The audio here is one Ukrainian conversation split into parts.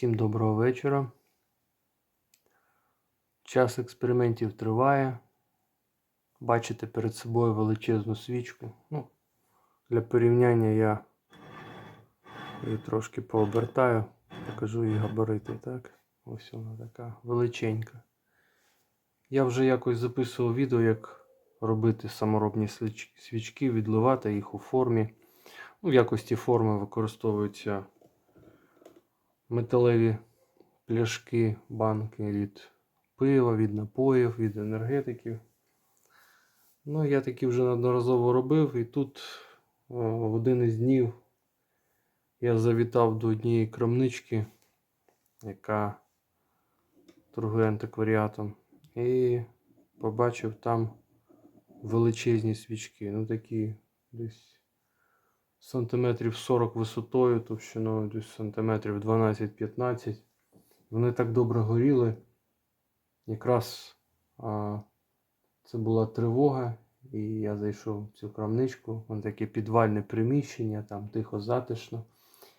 Всім доброго вечора. Час експериментів триває. Бачите перед собою величезну свічку. Ну, для порівняння я її трошки пообертаю, покажу її габарити. Так? Ось вона така величенька. Я вже якось записував відео, як робити саморобні свічки, відливати їх у формі. Ну, в якості форми використовуються металеві пляшки, банки від пива, від напоїв, від енергетиків. Ну, я такі вже неодноразово робив, і тут в один із днів я завітав до однієї крамнички, яка торгує антикваріатом, і побачив там величезні свічки. Ну такі десь сантиметрів 40 висотою, товщиною десь сантиметрів 12-15. Вони так добре горіли. Якраз а, це була тривога, і я зайшов в цю крамничку. Воно таке підвальне приміщення, там тихо затишно.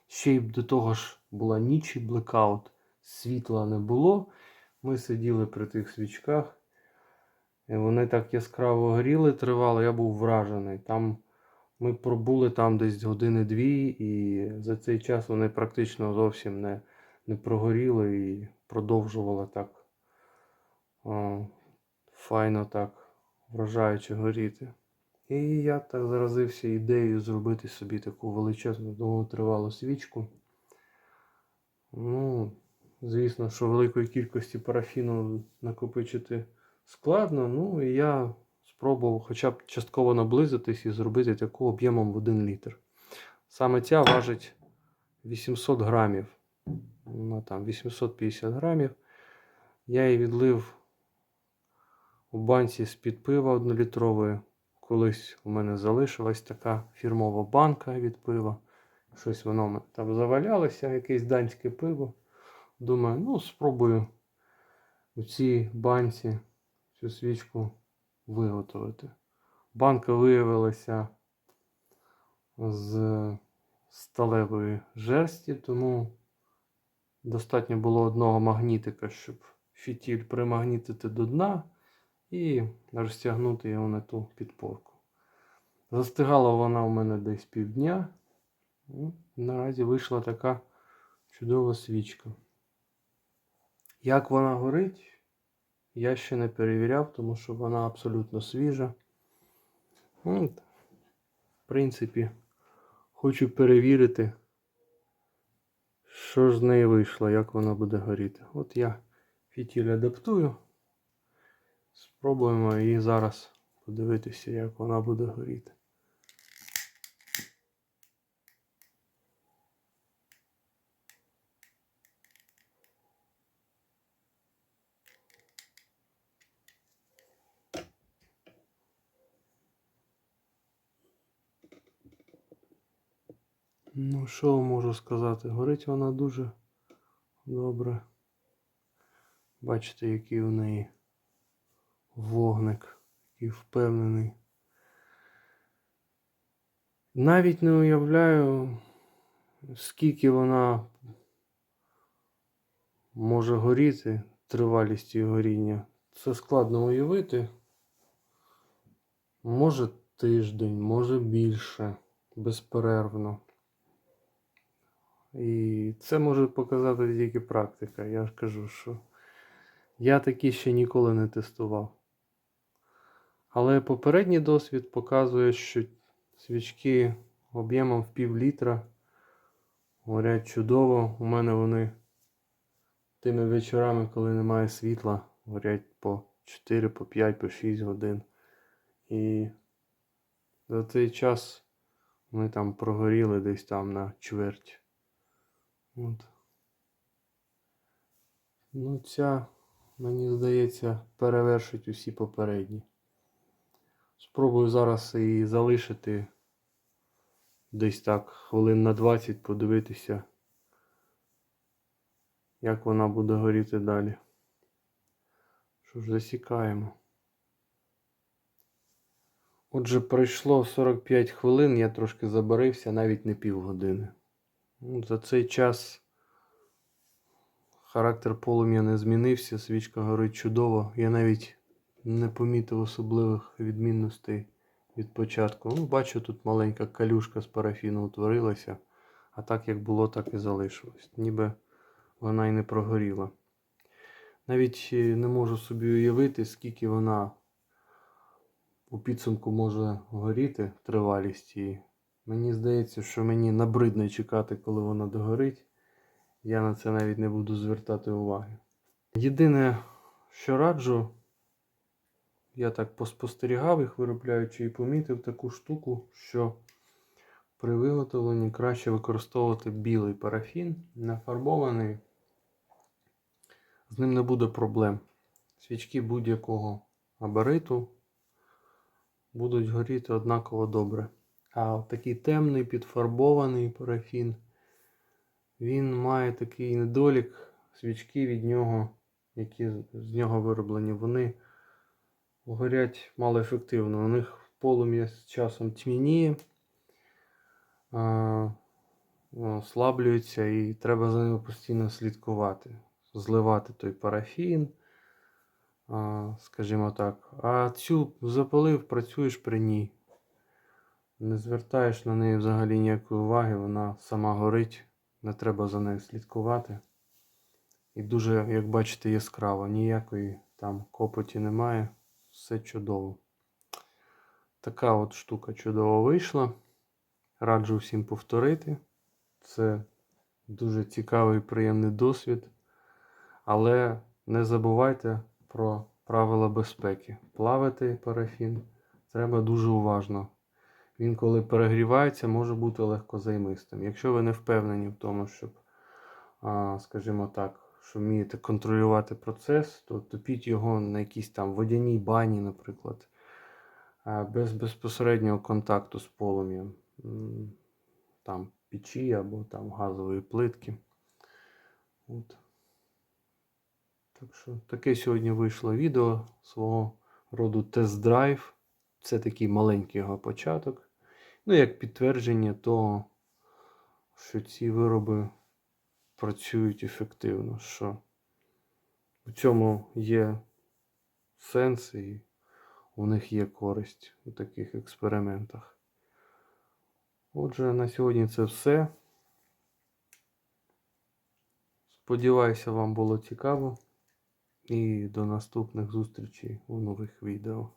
Ще й до того ж була ніч і блекаут, світла не було. Ми сиділи при тих свічках. І вони так яскраво горіли, тривало, я був вражений. Там ми пробули там десь години-дві, і за цей час вони практично зовсім не, не прогоріли і продовжували так о, файно так вражаюче горіти. І я так заразився ідеєю зробити собі таку величезну довготривалу свічку. Ну, звісно, що великої кількості парафіну накопичити складно. Ну і я спробував хоча б частково наблизитись і зробити таку об'ємом в 1 літр. Саме ця важить 800 грамів. Вона там 850 грамів. Я її відлив у банці з-під пива 1-літрової. Колись у мене залишилась така фірмова банка від пива. Щось воно там завалялося, якесь данське пиво. Думаю, ну спробую у цій банці цю свічку виготовити. Банка виявилася з сталевої жерсті, тому достатньо було одного магнітика, щоб фітіль примагнітити до дна і розтягнути його на ту підпорку. Застигала вона у мене десь півдня. Ну, Наразі вийшла така чудова свічка. Як вона горить, я ще не перевіряв, тому що вона абсолютно свіжа. Ну, От, В принципі, хочу перевірити, що ж з неї вийшло, як вона буде горіти. От я фітіль адаптую. Спробуємо її зараз подивитися, як вона буде горіти. Ну, що можу сказати? Горить вона дуже добре. Бачите, який у неї вогник, який впевнений. Навіть не уявляю, скільки вона може горіти, тривалість її горіння. Це складно уявити. Може тиждень, може більше, безперервно. І це може показати тільки практика. Я ж кажу, що я такі ще ніколи не тестував. Але попередній досвід показує, що свічки об'ємом в пів літра горять чудово. У мене вони тими вечорами, коли немає світла, горять по 4, по 5, по 6 годин. І за цей час ми там прогоріли десь там на чверть. От. Ну, ця, мені здається, перевершить усі попередні. Спробую зараз її залишити десь так хвилин на 20 подивитися, як вона буде горіти далі. Що ж, засікаємо. Отже, пройшло 45 хвилин, я трошки забарився, навіть не півгодини. Ну, За цей час характер полум'я не змінився, свічка горить чудово. Я навіть не помітив особливих відмінностей від початку. Ну, бачу, тут маленька калюшка з парафіну утворилася, а так як було, так і залишилось. Ніби вона і не прогоріла. Навіть е, не можу собі уявити, скільки вона у підсумку може горіти, тривалість її. Мені здається, що мені набридне чекати, коли вона догорить. Я на це навіть не буду звертати уваги. Єдине, що раджу, я так поспостерігав їх, виробляючи, і помітив таку штуку, що при виготовленні краще використовувати білий парафін, нафарбований. З ним не буде проблем. Свічки будь-якого габариту будуть горіти однаково добре. А такий темний підфарбований парафін, він має такий недолік, свічки від нього, які з нього вироблені, вони горять малоефективно. У них полум'я з часом тьмяніє, а, ослаблюється і треба за ними постійно слідкувати, зливати той парафін, скажімо так. А цю запалив, працюєш при ній. Не звертаєш на неї взагалі ніякої уваги, вона сама горить, не треба за нею слідкувати. І дуже, як бачите, яскраво, ніякої там копоті немає, все чудово. Така от штука чудово вийшла. Раджу всім повторити. Це дуже цікавий і приємний досвід. Але не забувайте про правила безпеки. Плавити парафін треба дуже уважно. Він, коли перегрівається, може бути легкозаймистим. Якщо ви не впевнені в тому, щоб, скажімо так, що вмієте контролювати процес, то топіть його на якійсь там водяній бані, наприклад, без безпосереднього контакту з полум'ям, там печі або там газової плитки. От. Так що таке сьогодні вийшло відео свого роду тест-драйв. Це такий маленький його початок. Ну, як підтвердження того, що ці вироби працюють ефективно, що у цьому є сенс і у них є користь у таких експериментах. Отже, на сьогодні це все. Сподіваюся, вам було цікаво. І до наступних зустрічей у нових відео.